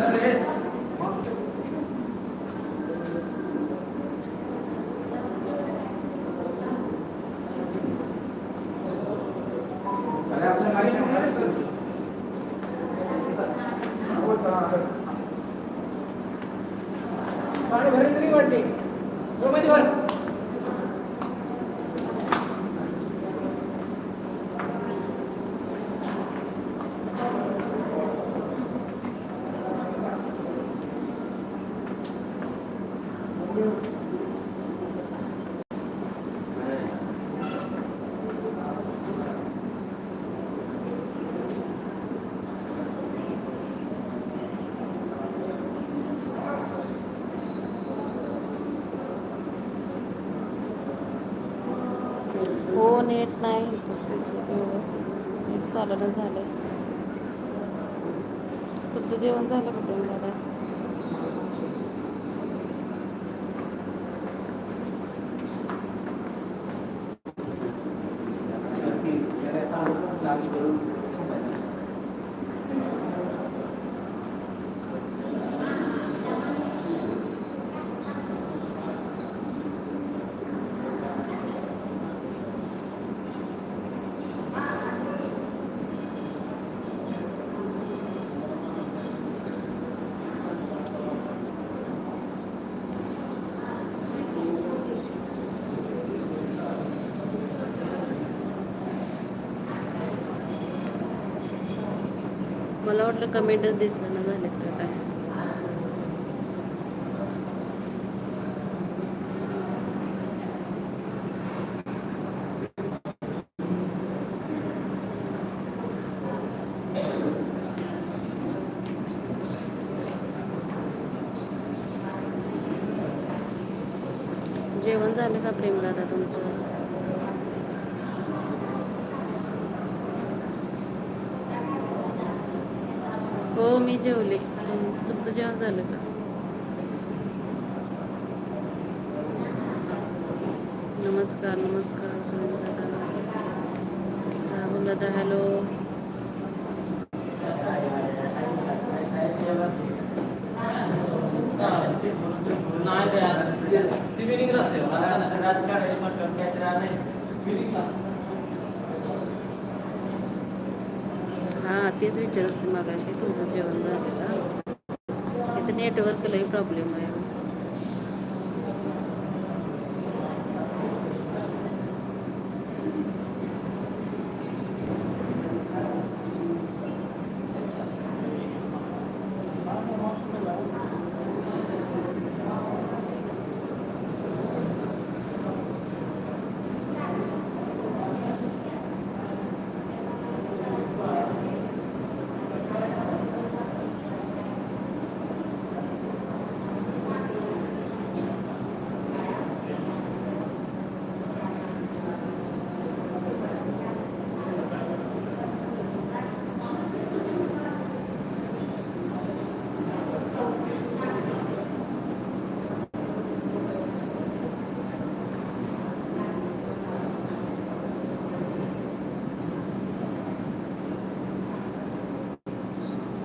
पाणी नेट नाही. व्यवस्थित नेट चालणं झालं तुमचं जेवण झालं कुठून दादा? मला वाटलं कमेंटच दिसलं ना झालेत का काय. जेवण झालं का प्रेमदादा तुमचं? मी जेवले. तुम तुमचं जेवण झालं का? नमस्कार नमस्कार राहुल दादा हॅलो. हां तेच विचारत मग अशी तुमचं जेवण झालं का? इथं नेटवर्कलाही प्रॉब्लेम आहे.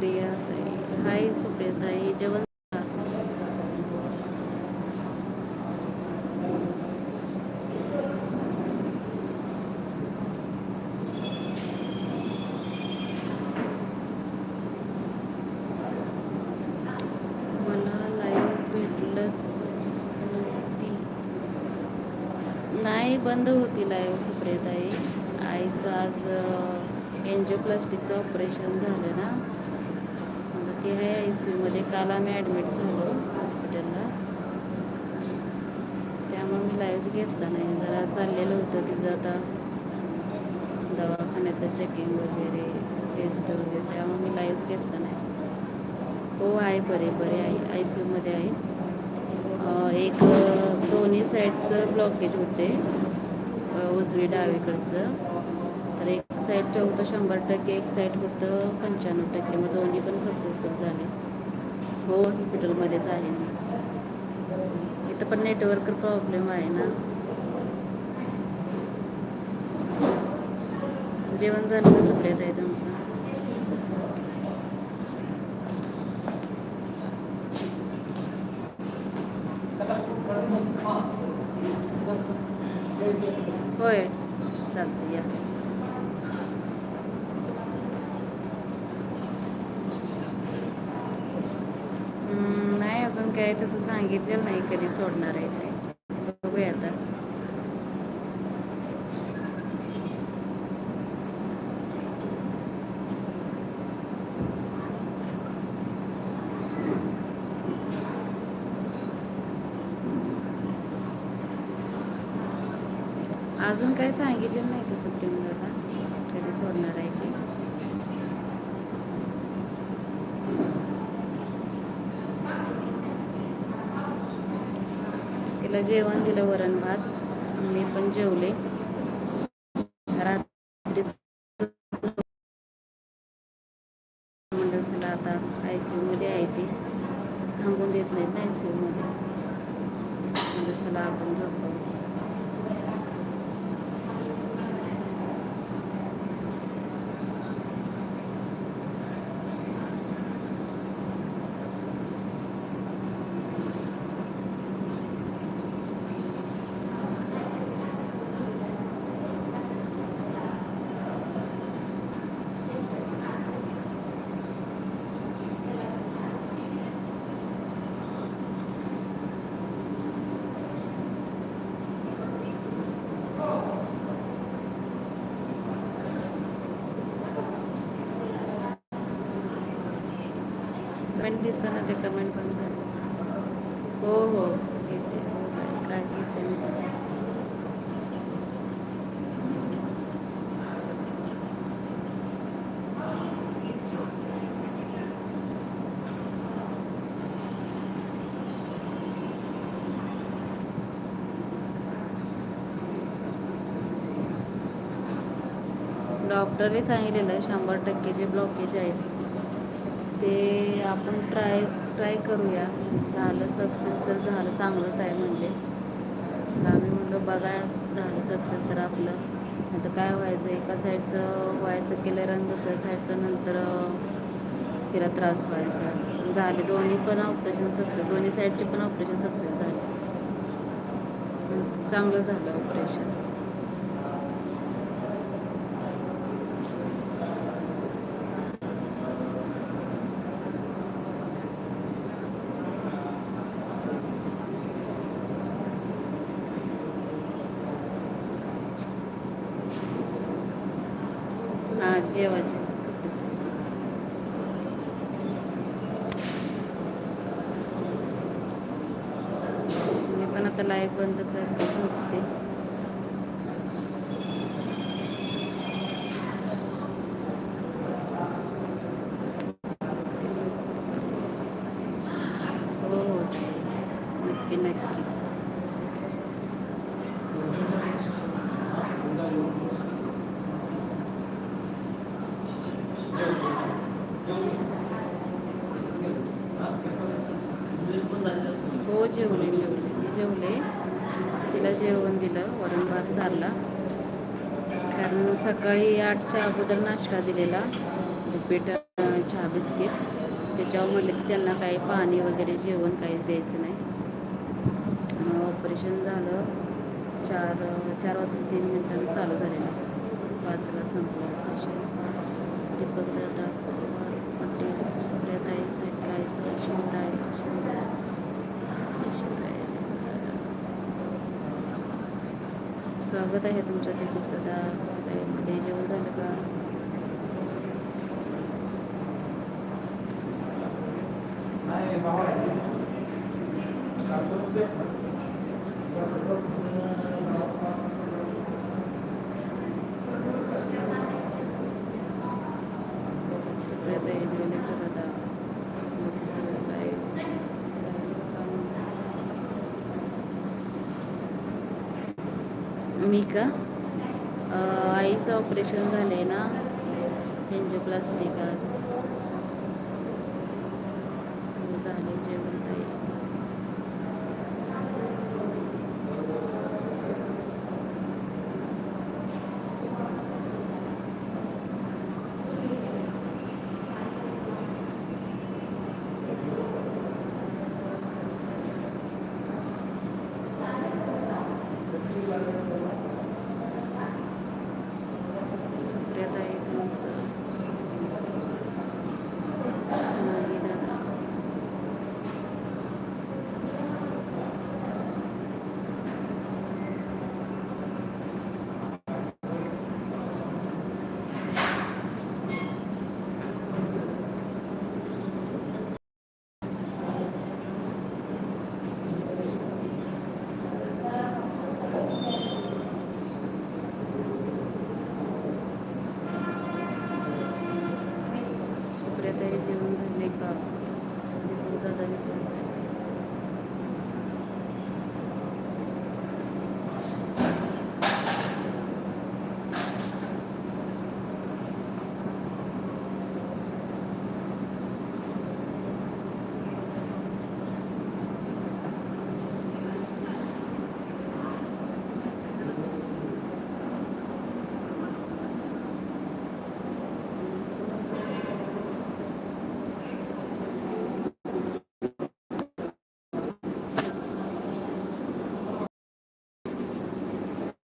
सुप्रिया ताई. हाय सुप्रिया ताई जेवण मला लाईव्ह भेटलंच नाही बंद होती लाईव्ह सुप्रियताई आईचं आज एन्जिओप्लास्टिकचं ऑपरेशन झालं ना. आता आहे आय सी यूमध्ये काल आम्ही ॲडमिट झालो हॉस्पिटलला त्यामुळे मी लाईव्ह घेतला नाही. जरा चाललेलं होतं तिचं आता. दवाखान्यातलं चेकिंग वगैरे टेस्ट वगैरे. त्यामुळे मी लाईव्ह घेतला नाही. हो आहे बरे बरे आहे. आय सी यूमध्ये आहे. एक दोन्ही साईडचं ब्लॉकेज होते. उजवी डावीकडचं. साईड एक होतं शंभर टक्के एक साईड होतं पंच्याण्णव टक्के. मग दोन्ही पण सक्सेसफुल झाले. हो हॉस्पिटलमध्येच आहे मी. इथं पण नेटवर्क प्रॉब्लेम आहे ना. जेवण झालं का सुप्रियात आहे तुमचं? काय तसं सांगितलेलं नाही कधी सोडणार आहे ते. बघूया आता. अजून काही सांगितलेलं नाही तसं प्रेम दादा कधी सोडणार आहे ते तिला जेवण दिलं वरण भात. मी पण जेवले. रात्री म्हणलं चला आता आय सी यूमध्ये आहे ती. थांबून देत नाहीत ना आय सी यूमध्ये चला आपण झालं कमेंट ते कमेंट पण झालं हो हो घेते हो ताई, काय घेते मी? डॉक्टरने सांगितलेलं शंभर टक्के जे ब्लॉकेज आहेत ते आपण ट्राय ट्राय करूया. झालं सक्सेस तर झालं चांगलंच आहे म्हणले. आम्ही म्हणलं बघा झालं सक्सेस तर आपलं. नाही तर काय व्हायचं एका साईडचं व्हायचं केलं आणि दुसऱ्या साईडचं नंतर तिला त्रास व्हायचा. झाले दोन्ही पण ऑपरेशन सक्सेस दोन्ही साईडचे पण ऑपरेशन सक्सेस झाले. चांगलं झालं ऑपरेशन हां जेवा जेवा मी पण आता लाईव्ह बंद करते. झोपते हो हो नक्की नक्की हो जेवले जेवले मी जेवले तिला जेवण दिलं वरण भात चारला कारण सकाळी आठच्या अगोदर नाश्ता दिलेला उपीट चहा बिस्किट. त्याच्यावर म्हटलं की त्यांना काही पाणी वगैरे जेवण काही द्यायचं नाही. ऑपरेशन झालं. चार चार वाजून तीन मिनिटांनी चालू झालेलं. पाचला संपलं ऑपरेशन. दीपक दादा पवार पटेल सुप्रियाताई स्वागत आहे तुमचं ते दादा Mika. आईचं ऑपरेशन झालं आहे ना एन्जिओप्लास्टिक आज झाले जेवण.